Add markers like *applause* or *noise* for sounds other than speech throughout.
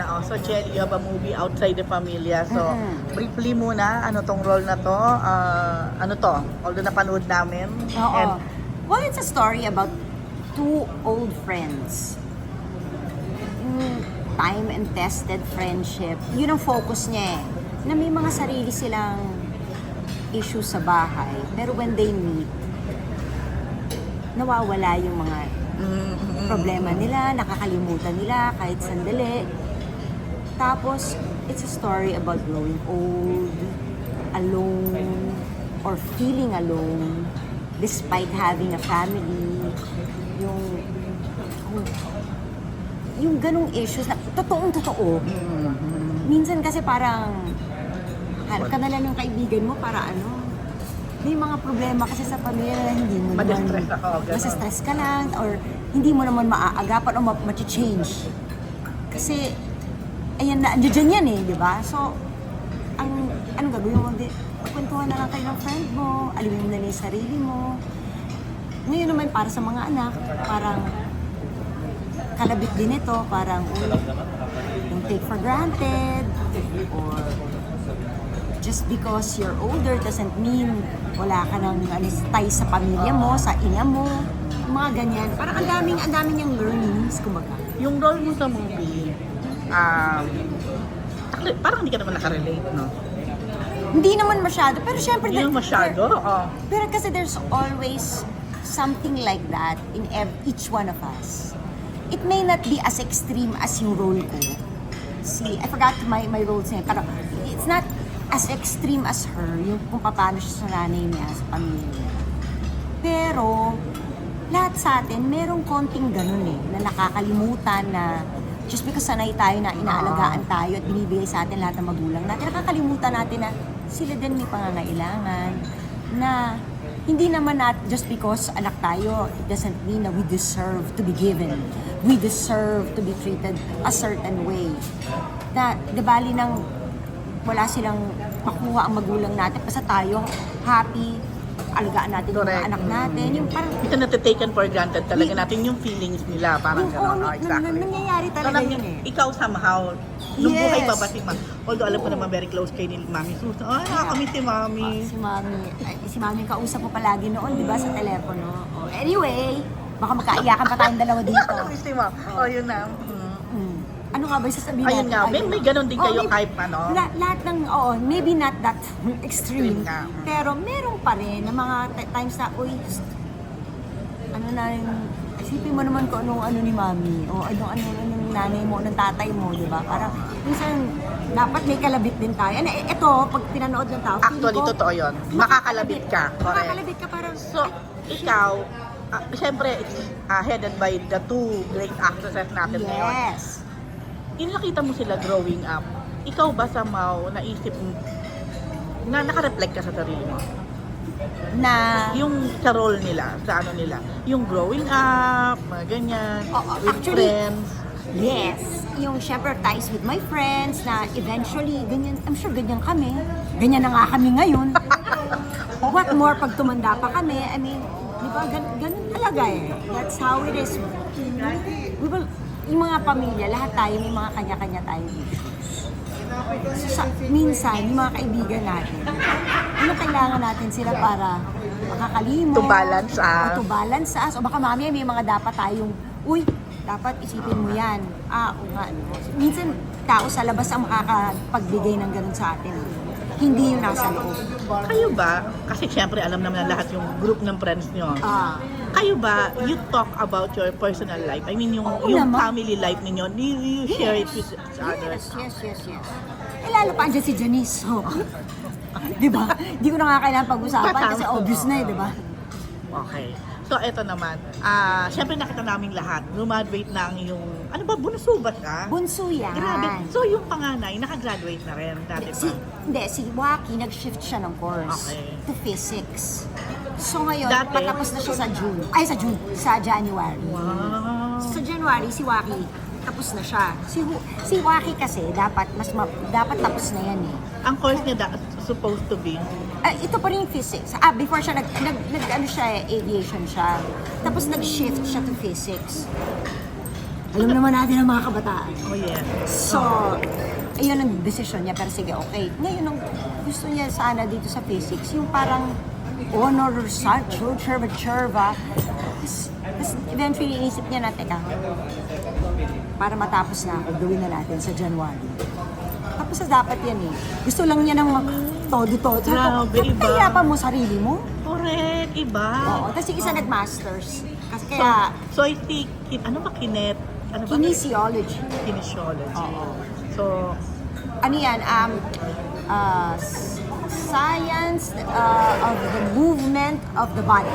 Oh, so Jelly, you have a movie outside the familia. So, Mhm. briefly muna, ano tong role na to? Ah, ano to? Although napanood namin. Oo. And well, it's a story about two old friends. Yung time and tested friendship. Yun ang focus niya eh. Na may mga sarili silang issues sa bahay. Pero when they meet, nawawala yung mga mm, mm, problema nila, nakakalimutan nila kahit sandali. Tapos, it's a story about growing old, alone, or feeling alone, despite having a family. Yung, yung, yung ganong issues na totoong totoo. Minsan kasi parang, hanap ka na lang ng kaibigan mo para ano, may mga problema kasi sa pamilya na hindi mo naman, Madi-stress ako, masa-stress ka lang, or hindi mo naman maaagapan o ma- change Kasi, ayan na, andyan yan eh, di ba? So, ang, anong gagawin mo? Di, kwentuhan na lang kayo ng friend mo, alimin mo na yung sarili mo. Ngayon naman, para sa mga anak, parang, kalabit din ito, parang, uy, don't take for granted, or just because you're older doesn't mean wala ka ng ano, tie sa pamilya mo, sa ina mo, mga ganyan. Parang ang daming, ang daming yung learnings, kumbaga. Yung role mo sa movie, um, actually, parang hindi ka naman nakarelate, no? Hindi naman masyado, pero syempre... Hindi naman masyado, oo. Pero kasi there's always something like that in ev- each one of us. It may not be as extreme as yung role ko. Si, I forgot my, my role siya, pero it's not as extreme as her, yung kung paano siya sa nanay niya, sa pamilya niya. Pero, lahat sa atin, merong konting ganun eh, na nakakalimutan na just because sanay tayo na inaalagaan tayo at binibigay sa atin lahat ng magulang natin, nakakalimutan natin na sila din may pangangailangan na hindi naman nat just because anak tayo, it doesn't mean na we deserve to be given. We deserve to be treated a certain way. Na, di bali nang wala silang makuha ang magulang natin, basta tayo happy, alagaan natin yung Correct. mga anak natin. Yung parang Ito na taken for granted talaga natin yung feelings nila, parang yung, gano'n. oh, Oh, na- exactly. na- nangyayari talaga nang- yun eh. ikaw somehow, nung Yes. buhay pa ba si Ma? Although alam ko naman very close kay ni Mami Susan. Ay, nakakamiss si Mami. Ah, si Mami, ay, si Mami yung kausap mo palagi noon, di ba, sa telepono. Oh, anyway, baka magkaiyakan pa tayong dalawa dito. *laughs* Nakakamiss si Mami. Oh, yun na. Mm. Nga ba sasabihin Ayun nga, may, may ganun din Oh, kayo may- kahit ano. La- lahat ng, oo, maybe not that *laughs* extreme. Extreme nga. Pero meron pa rin na mga times na, uy, ano na yung, isipin mo naman kung anong ano ni mami, o anong ano, ano ng nanay mo, ng tatay mo, di ba? Parang, minsan, dapat may kalabit din tayo. Ano, eh, ito, pag pinanood ng tao, Actually, ko, totoo yun. Makakalabit ka. Correct. Makakalabit ka parang, So, ikaw, uh, syempre, it's uh, headed by the two great actresses natin ngayon. yes. Inakita mo sila growing up. Ikaw ba sa Mau, naisip mo, na nakareflect ka sa sarili mo? Na, Yung sa role nila, sa ano nila, yung growing up, mga ganyan, Oo, with actually, friends. Yes. Yung syempre ties with my friends na eventually, ganyan, I'm sure ganyan kami. Ganyan na nga kami ngayon. *laughs* What more pag tumanda pa kami? I mean, di ba, gan ganun talaga eh. That's how it is. We will, yung mga pamilya, lahat tayo may mga kanya-kanya tayong issues. So, sa, minsan, yung mga kaibigan natin, ano kailangan natin sila para makakalimot? To balance O us. to balance us. O baka mamaya may mga dapat tayong, uy, dapat isipin mo yan. Ah, o nga. Minsan, tao sa labas ang makakapagbigay ng ganun sa atin. Hindi yung nasa loob. Kayo ba, kasi syempre alam naman na lahat yung group ng friends nyo. Ah, Kayo ba, you talk about your personal life? I mean, yung, Oo yung naman. family life ninyo, do you, you share it with each other? yes, yes, yes, yes. Eh, lalo pa andyan si Janice. So, *laughs* di ba? Di ko na nga kailangan pag-usapan kasi obvious na eh, di ba? Okay. So, eto naman. Ah, syempre nakita namin lahat. Graduate na ang iyong, ano ba, bunso ba siya? Bunso yan. Grabe. So, yung panganay, nakagraduate na rin dati Si, pa. hindi, si Waki, nag-shift siya ng course Okay. to physics. So ngayon, Dati? patapos na siya sa June. Ay, sa June. Sa January. Wow. Sa January, si Waki, tapos na siya. Si, si Waki kasi, dapat, mas ma- dapat tapos na yan eh. Ang course niya da- supposed to be, Ah, ito pa rin yung physics. Ah, before siya, nag, nag, nag ano siya, eh, aviation siya. Tapos nag-shift siya to physics. Alam naman natin ang mga kabataan. Oh, yes. So, ayun ang desisyon niya. Pero sige, okay. Ngayon, ang gusto niya sana dito sa physics, yung parang honor or such, churva, churva. Tapos eventually, inisip niya na, teka, para matapos na gawin na natin sa January. Tapos sa dapat yan eh. Gusto lang niya ng mag todo-todo. Grabe, iba. Kaya pa mo sarili mo. Correct, iba. Oo. Tapos yung isa nag-masters. Kasi kaya, So, I think, ano ba kinet? Ano ba? kinesiology. Kinesiology. Oo. So, ano yan, um, uh, science uh, of the movement of the body.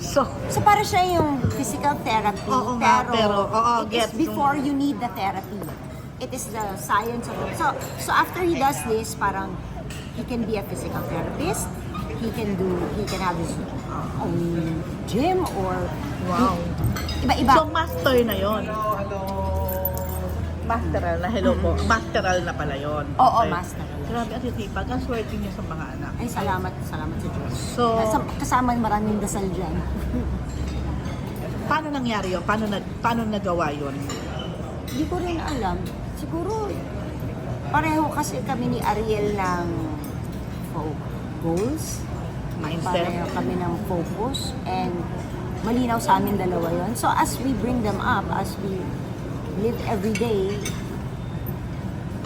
So, So para siya yung physical therapy, Oo nga, pero, pero, oo, it is gets. before you need the therapy. It is the science of it. So, so after he does this, parang he can be a physical therapist, he can do, he can have his own gym or Wow. iba-iba. so master na yon. Masteral na, hello po. Masteral na pala yon. Oo, master. Grabe, ang sisipag. Ang swerte niya sa mga anak. Ay, salamat, salamat sa Diyos. So, Kasama, kasama yung maraming dasal dyan. paano nangyari yun? Paano, nag, paano nagawa yun? Hindi ko rin alam. Siguro, pareho kasi kami ni Ariel ng fo- goals. Mindset? Pareho kami ng focus. And malinaw sa amin dalawa yon. So as we bring them up, as we live every day,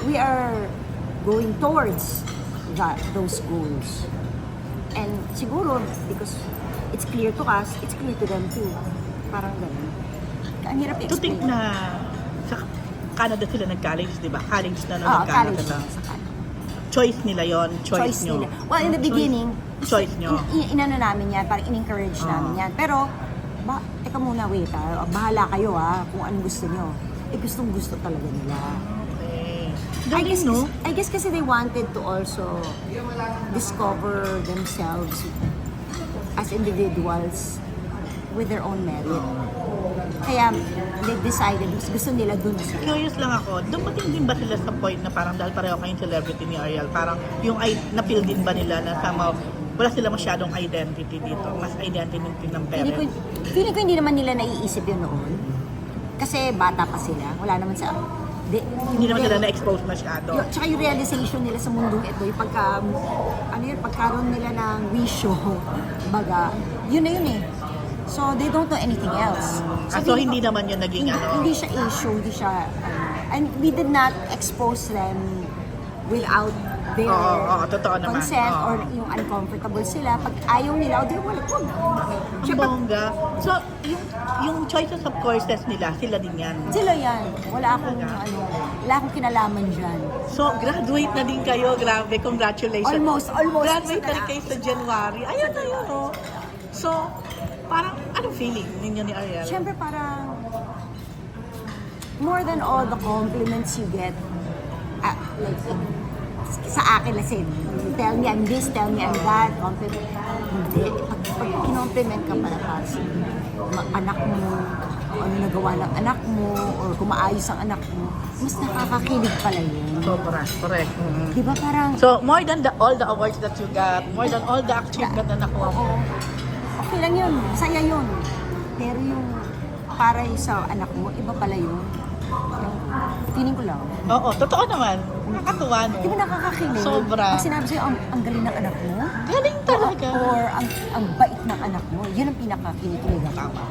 we are going towards that, those goals. And siguro, because it's clear to us, it's clear to them too. Parang ganun. Ang hirap To think i-explain. na sa Canada sila nag-college, di ba? College na nung Ah, nag-Canada college na. sa Canada. Choice nila yon choice, choice nyo. nila. Well, in the Choice- beginning, choice nyo. in, in- inano namin yan, parang in-encourage Ah. namin yan. Pero, ba, teka muna, wait ha, bahala kayo ha, kung anong gusto nyo. Eh, gustong gusto talaga nila. I guess, no? I guess kasi they wanted to also discover themselves as individuals with their own merit. Kaya, they decided, mas gusto nila dun sila. Curious lang ako, dumating din ba sila sa point na parang dahil pareho kayong celebrity ni Ariel, parang yung ay, na-feel din ba nila na somehow wala sila masyadong identity dito, mas identity ng Feeling ko, parents. feeling ko hindi naman nila naiisip yun noon. Kasi bata pa sila. Wala naman sa... Di, Hindi naman sila na-expose masyado. Yung, tsaka yung realization nila sa mundong ito, yung pagka, ano yun, pagkaroon nila ng wisyo, baga, yun na yun eh. So, they don't know anything else. Ah, so hindi ko- naman yun naging hindi, ano? Hindi siya issue, hindi siya, ano, and we did not expose them without their Oo, oo, totoo naman. consent Oo. or yung uncomfortable sila. Pag ayaw nila, o di wala, wag. Ang Siyempre, bongga. So, yung, yung choices of courses nila, sila din yan. Sila yan. Wala akong, ano, wala akong kinalaman dyan. So, graduate na din kayo. Grabe, congratulations. Almost, almost. Graduate na rin kayo sa January. Ayun na yun, oh. So, parang, anong feeling ninyo ni Ariel? Siyempre parang, more than all the compliments you get, ah, like, sa akin, let's say, tell me I'm this, tell me I'm that, compliment. Hindi. Pag, pag kinompliment ka pala ma- anak mo, ano nagawa ng anak mo, or kung maayos ang anak mo, mas nakakakilig pala yun. Sobra, correct. Mhm. Di ba parang, So, more than the, all the awards that you got, more than all the achievement na nakuha mo, oo, okay lang yun, masaya yun. Pero yung para sa anak mo, iba pala yun. Feeling ko lang. Oo, totoo naman. Nakakatuwa, no? Di ba nakakakilig? Sobra. Pag sinabi sa'yo, ang, ang galing ng anak mo, Galing talaga. or ang, ang bait ng anak mo, yun ang pinakakinikilig ako. Tama.